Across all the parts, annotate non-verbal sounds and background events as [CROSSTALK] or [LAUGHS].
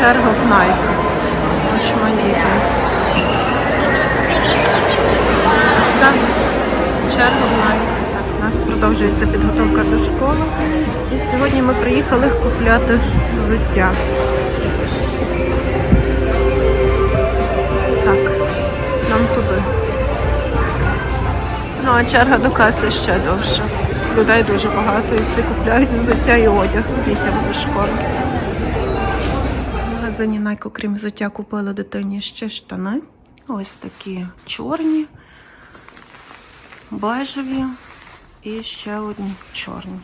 Черга в Найк. Очманіти. Так, черга в Найк. У нас продовжується підготовка до школи. І сьогодні ми приїхали купляти взуття. Так, нам туди. Ну, а черга до каси ще довше. Людей дуже багато і всі купляють взуття і одяг дітям до школи. Магазині Nike, окрім взуття, купила дитині ще штани. Ось такі чорні, бежеві і ще одні чорні.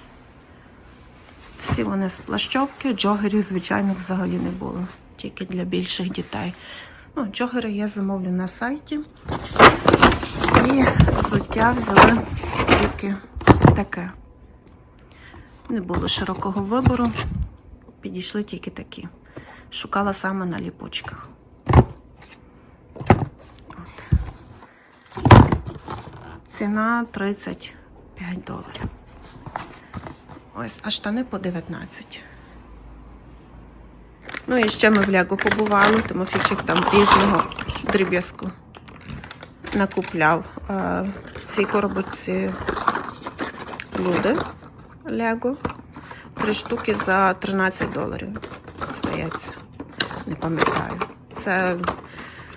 Всі вони з плащовки, джогерів, звичайно, взагалі не було. Тільки для більших дітей. Ну, джогери я замовлю на сайті. І взуття взяли тільки таке. Не було широкого вибору. Підійшли тільки такі. Шукала саме на ліпучках. От. Ціна 35 доларів. Ось, а штани по 19. Ну і ще ми в Лего побували, Тимофійчик там різного дріб'язку накупляв. Е, В цій коробочці люди Лего. Три штуки за 13 доларів. Здається. Не пам'ятаю. Це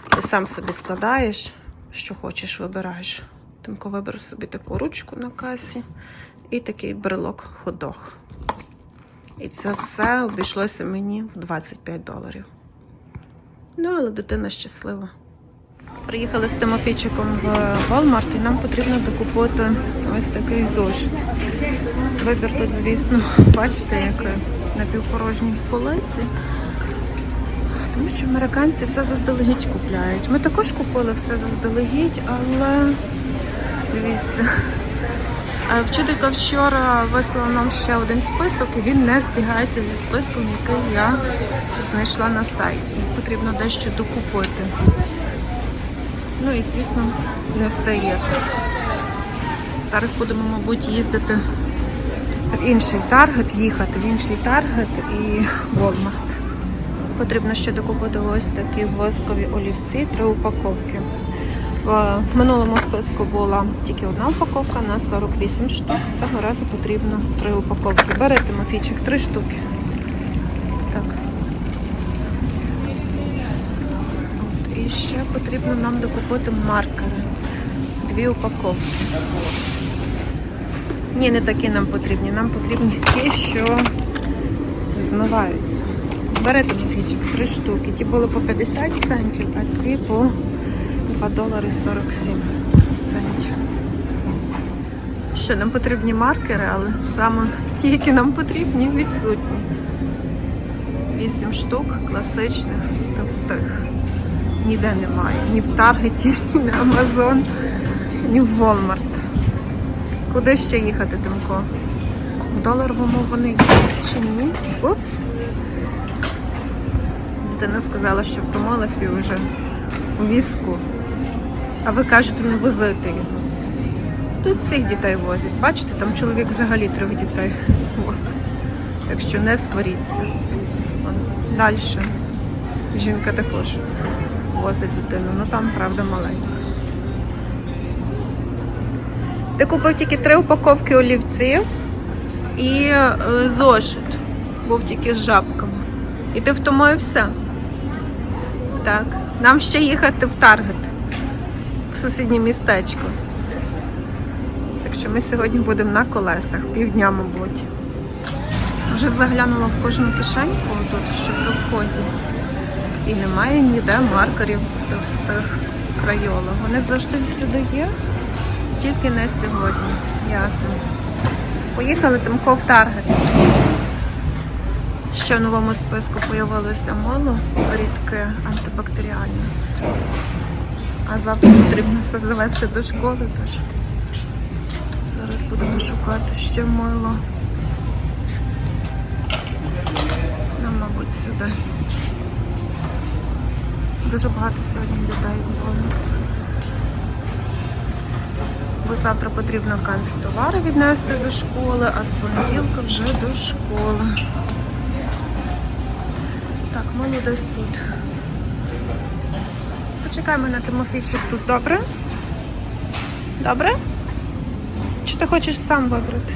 ти сам собі складаєш, що хочеш, вибираєш. Тимко виберу собі таку ручку на касі і такий брелок ходох. І це все обійшлося мені в 25 доларів. Ну, але дитина щаслива. Приїхали з Тимофійчиком в Walmart і нам потрібно докупити ось такий зошит. Вибір тут, звісно, бачите, як напівпорожні полиці. Тому що американці все заздалегідь купляють. Ми також купили все заздалегідь, але дивіться. Вчителька вчора вислала нам ще один список, і він не збігається зі списком, який я знайшла на сайті. Потрібно дещо докупити. Ну і, звісно, не все є тут. Зараз будемо, мабуть, їздити в інший таргет, їхати в інший таргет і Walmart. Потрібно ще докупити ось такі воскові олівці, три упаковки. В минулому списку була тільки одна упаковка на 48 штук. Цього разу потрібно три упаковки. Бери Тимофійчик, три штуки. Так. От, і ще потрібно нам докупити маркери. Дві упаковки. Ні, не такі нам потрібні. Нам потрібні ті, що змиваються. Бери Тимофійчик, три штуки. Ті були по 50 центів, а ці по 2 долари 47 центів. Що, нам потрібні маркери, але саме ті, які нам потрібні, відсутні. 8 штук класичних товстих. Ніде немає. Ні в Таргеті, ні на Амазон, ні в Walmart. Куди ще їхати, Тимко? В доларовому вони є чи ні? Упс. Дитина сказала, що втомилася і вже у візку. А ви кажете, не возити його. Тут всіх дітей возять. Бачите, там чоловік взагалі трьох дітей [LAUGHS] возить. Так що не сваріться. Далі. Жінка також возить дитину, ну там, правда, маленька. Ти купив тільки три упаковки олівців і е, зошит. Був тільки з жабками. І ти втомився? Так. Нам ще їхати в Таргет, в сусіднє містечко. Так що ми сьогодні будемо на колесах, півдня, мабуть. Вже заглянула в кожну кишеньку тут, що при вході. І немає ніде маркерів товстих крайола. Вони завжди всюди є, тільки не сьогодні. Ясно. Поїхали Тимко в Таргет. Ще в новому списку появилося мило рідке антибактеріальне. А завтра потрібно все завести до школи, тож зараз будемо шукати ще мило. Нам, мабуть, сюди. Дуже багато сьогодні людей було. Бо завтра потрібно канцтовари віднести до школи, а з понеділка вже до школи. Так, мило десь тут. Почекай мене, Тимофійчик, тут добре? Добре? Чи ти хочеш сам вибрати?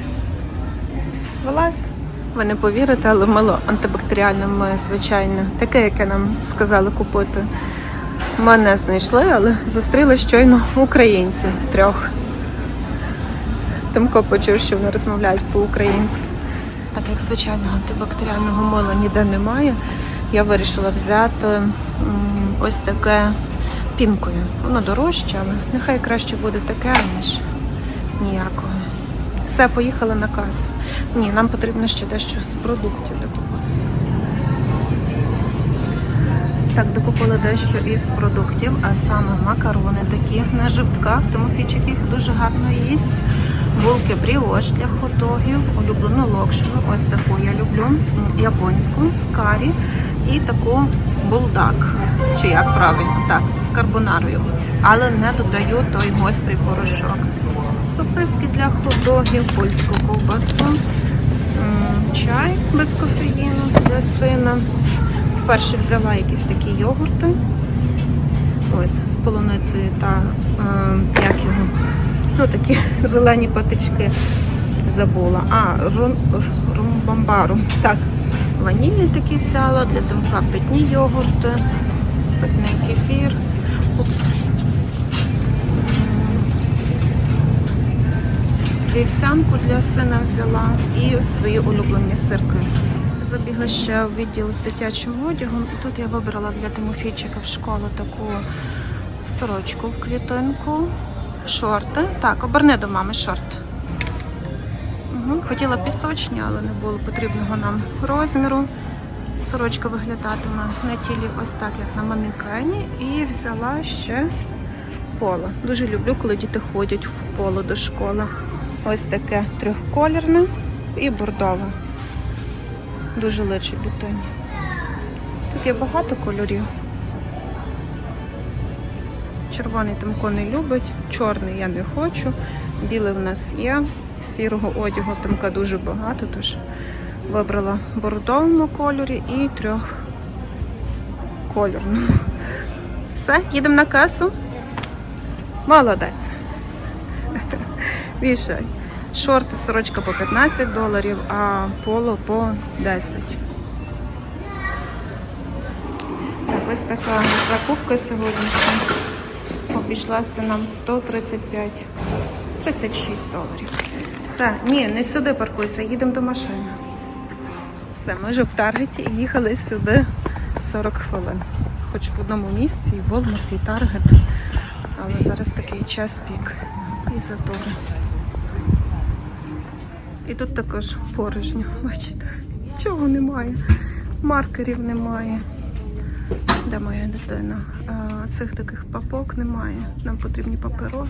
Вилазь. Ви не повірите, але мило антибактеріальне ми, звичайно, таке, яке нам сказали купити. Ми не знайшли, але зустріли щойно українців трьох. Тимко почув, що вони розмовляють по-українськи. Так як звичайно антибактеріального мила ніде немає, я вирішила взяти ось таке пінкою. Воно дорожче, але нехай краще буде таке, ніж ніякого. Все, поїхали на касу. Ні, нам потрібно ще дещо з продуктів Так, докупили дещо із продуктів, а саме макарони такі на жовтках. Тимофійчик їх дуже гарно їсть. Булки бріош для хот-догів, улюблену локшину. Ось таку я люблю. Японську з карі і таку булдак. Чи як правильно? Так, з карбонарою. Але не додаю той гострий порошок. Сосиски для хот-догів, польську ковбасу, чай без кофеїну для сина. Вперше взяла якісь такі йогурти. Ось з полуницею та е, як його. Ну, такі [LAUGHS] зелені патички забула. А, румбамбару. Так, ванільні такі взяла, для домка питні йогурти, питний кефір. Упс. Вівсянку для сина взяла і свої улюблені сирки. Забігла ще в відділ з дитячим одягом, і тут я вибрала для Тимофійчика в школу таку сорочку в клітинку, шорти. Так, оберни до мами шорти. Угу. Хотіла пісочні, але не було потрібного нам розміру. Сорочка виглядатиме на тілі ось так, як на манекені. І взяла ще поло. Дуже люблю, коли діти ходять в поло до школи. Ось таке трьохколірне і бордове. Дуже личить дитині. Тут є багато кольорів. Червоний Тимко не любить, чорний я не хочу, білий в нас є, сірого одягу Тимка дуже багато, тож вибрала в бордовому кольорі і трьохкольорному. Все, їдемо на касу. Молодець. [LAUGHS] Вішай. Шорти, сорочка по 15 доларів, а поло по 10. Так, ось така закупка сьогоднішня. Обійшлася нам 135, 36 доларів. Все, ні, не сюди паркуйся, їдемо до машини. Все, ми вже в Таргеті і їхали сюди 40 хвилин. Хоч в одному місці, і Walmart, і Таргет. Але зараз такий час пік і затори. І тут також порожньо, бачите, нічого немає, маркерів немає. Де моя дитина? Цих таких папок немає. Нам потрібні паперові.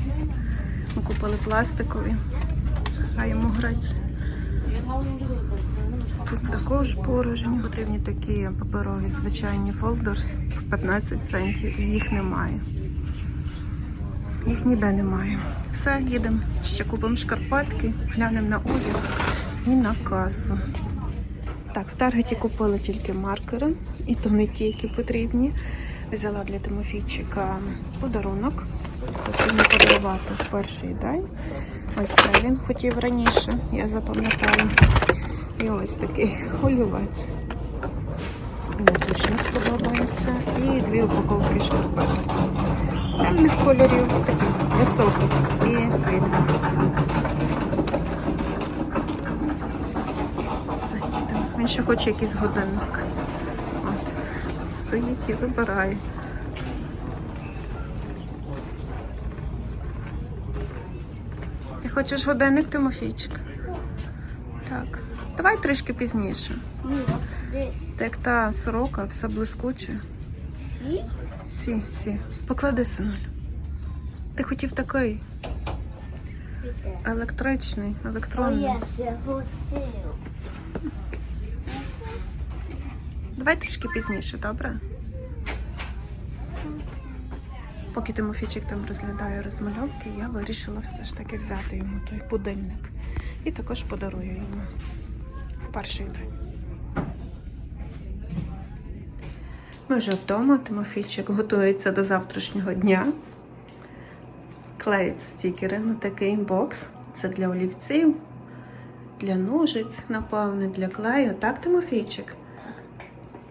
Ми купили пластикові, а йому грець. Тут також порожньо. Потрібні такі паперові звичайні фолдерс в 15 центів, і їх немає. Їх ніде немає. Все, їдемо. Ще купимо шкарпетки, глянемо на одяг і на касу. Так, в Таргеті купили тільки маркери, і то не ті, які потрібні. Взяла для Тимофійчика подарунок. Хочу йому подарувати в перший день. Ось це він хотів раніше, я запам'ятала. І ось такий олівець. Йому точно сподобається. І дві упаковки шкарпеток. Темних кольорів, таких високих і світлих. Він ще хоче якийсь годинник. От. Стоїть і вибирає. Ти хочеш годинник, Тимофійчик? Так. Давай трішки пізніше. Так та сорока, все блискуче. Сі, сі. Поклади, синуль. Ти хотів такий електричний, електронний. Давай трішки пізніше, добре? Поки Тимофійчик там розглядає розмальовки, я вирішила все ж таки взяти йому той будильник. І також подарую йому в перший день. Ми вже вдома, Тимофійчик готується до завтрашнього дня. Клеїть стікери на такий бокс. Це для олівців, для ножиць, напевне, для клею. Так, Тимофійчик? Так.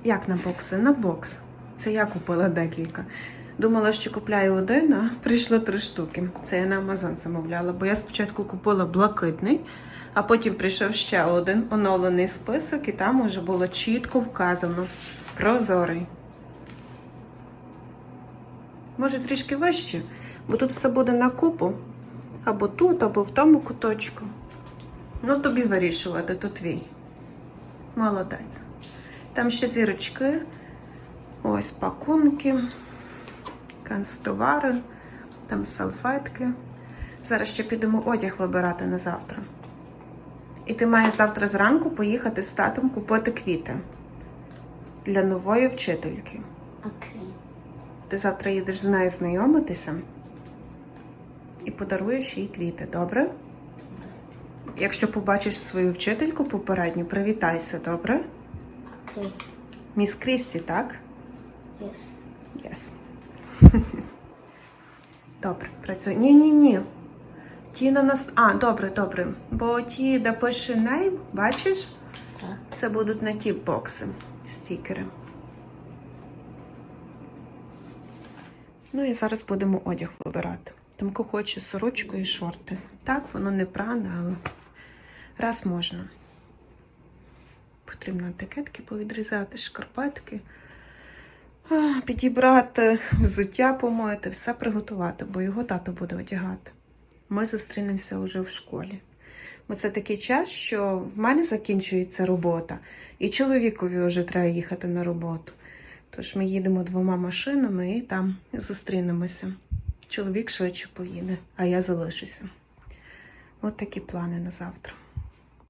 Як на бокси? На бокс. Це я купила декілька. Думала, що купляю один, а прийшло три штуки. Це я на Амазон замовляла, бо я спочатку купила блакитний, а потім прийшов ще один оновлений список, і там уже було чітко вказано прозорий. Може, трішки вище, бо тут все буде на купу. Або тут, або в тому куточку. Ну, тобі вирішувати, то твій. Молодець. Там ще зірочки. Ось пакунки, канцтовари, там салфетки. Зараз ще підемо одяг вибирати на завтра. І ти маєш завтра зранку поїхати з татом купити квіти для нової вчительки. Окей. Ти завтра їдеш з нею знайомитися і подаруєш їй квіти, добре? Якщо побачиш свою вчительку попередню, привітайся, добре? Окей. Міс Крісті, так? Yes. [LAUGHS] Yes. Добре, працює. Ні, ні, ні. Ті на нас. А, добре, добре. Бо ті, де пише name, бачиш, Так. це будуть на ті бокси, стікери. Ну і зараз будемо одяг вибирати. Тимко хоче сорочку і шорти. Так, воно не пране, але раз можна. Потрібно етикетки повідрізати, шкарпетки. Підібрати взуття, помити, все приготувати, бо його тато буде одягати. Ми зустрінемося вже в школі. Бо це такий час, що в мене закінчується робота, і чоловікові вже треба їхати на роботу. Тож ми їдемо двома машинами і там зустрінемося. Чоловік швидше поїде, а я залишуся. От такі плани на завтра.